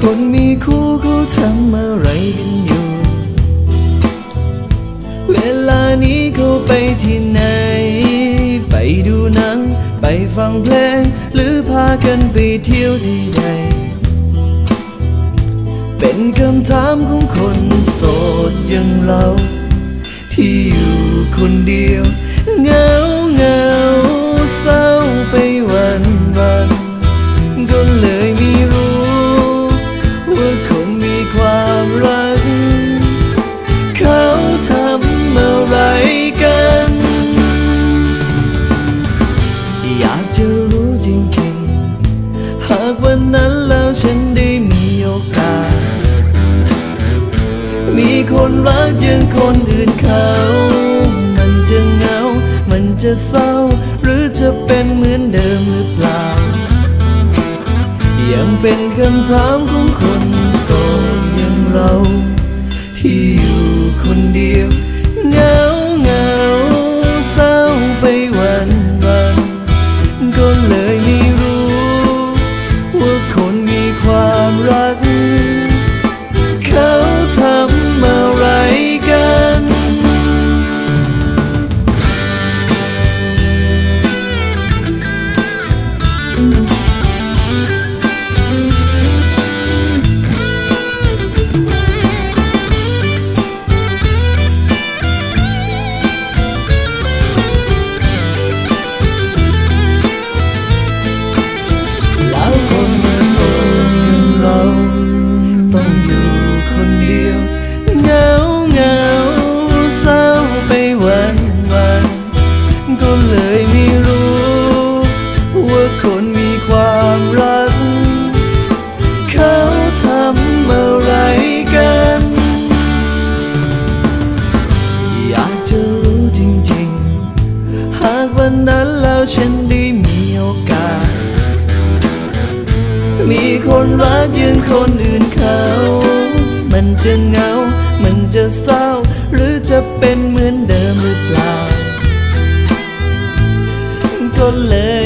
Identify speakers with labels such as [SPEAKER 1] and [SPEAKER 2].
[SPEAKER 1] คนมีคู่เขาทำอะไรกันอยู่ เวลานี้เขาไปที่ไหน ไปดูหนัง ไปฟังเพลง หรือพากันไปเที่ยวที่ใด เป็นคำถามของคนโสดอย่างเรา ที่อยู่คนเดียวเหงาเหงา วันนั้นแล้วฉันได้มีโอกาส มีคนรักอย่างคนอื่นเขา มันจะเหงา มันจะเศร้า หรือจะเป็นเหมือนเดิมหรือเปล่า ยังเป็นคำถามของคนโสดอย่างเรา ที่อยู่คนเดียว คนรักยังคนอื่นเขา มันจะเหงา มันจะเศร้า หรือจะเป็นเหมือนเดิมหรือเปล่า ก็เลย